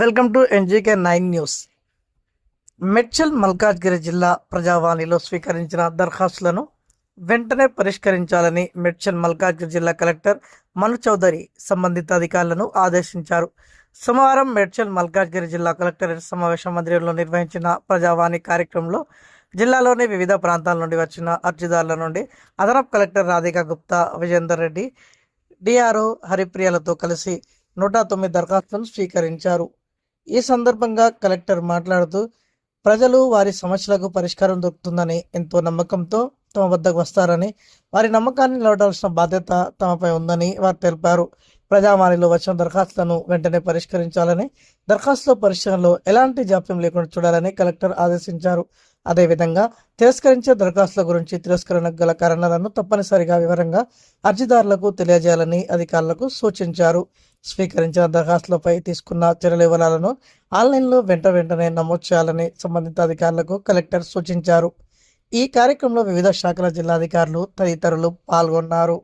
Welcome to NGK nine news. Medchal Malkajgiri జిల్లా ప్రజావాణిలో స్వీకరించిన దరఖాస్తులను వెంటనే పరిష్కరించాలని మెడ్చల్ మల్కాజ్గిరి జిల్లా కలెక్టర్ మను చౌదరి సంబంధిత అధికారులను ఆదేశించారు. సోమవారం మేడ్చల్ మల్కాజ్గిరి జిల్లా కలెక్టరేట్ సమావేశ మందిరంలో నిర్వహించిన ప్రజావాణి కార్యక్రమంలో జిల్లాలోని వివిధ ప్రాంతాల నుండి వచ్చిన అర్జీదారుల నుండి అదనపు కలెక్టర్ రాధికా గుప్తా విజేందర్ రెడ్డి డిఆర్ఓ హరిప్రియలతో కలిసి నూట తొమ్మిది దరఖాస్తులను స్వీకరించారు. ఈ సందర్భంగా కలెక్టర్ మాట్లాడుతూ ప్రజలు వారి సమస్యలకు పరిష్కారం దొరుకుతుందని ఎంతో నమ్మకంతో తమ వద్దకు వస్తారని వారి నమ్మకాన్ని నిలబడాల్సిన బాధ్యత తమపై ఉందని వారు తెలిపారు. ప్రజావాణిలో వచ్చిన దరఖాస్తులను వెంటనే పరిష్కరించాలని దరఖాస్తుల పరిశీలనలో ఎలాంటి జాప్యం లేకుండా చూడాలని కలెక్టర్ ఆదేశించారు. అదేవిధంగా తిరస్కరించే దరఖాస్తుల గురించి తిరస్కరణకు గల కారణాలను తప్పనిసరిగా వివరంగా అర్జీదారులకు తెలియజేయాలని అధికారులకు సూచించారు. స్వీకరించిన దరఖాస్తులపై తీసుకున్న చర్యల వివరాలను ఆన్లైన్లో వెంట వెంటనే నమోదు చేయాలని సంబంధిత అధికారులకు కలెక్టర్ సూచించారు. ఈ కార్యక్రమంలో వివిధ శాఖల జిల్లాధికారులు తదితరులు పాల్గొన్నారు.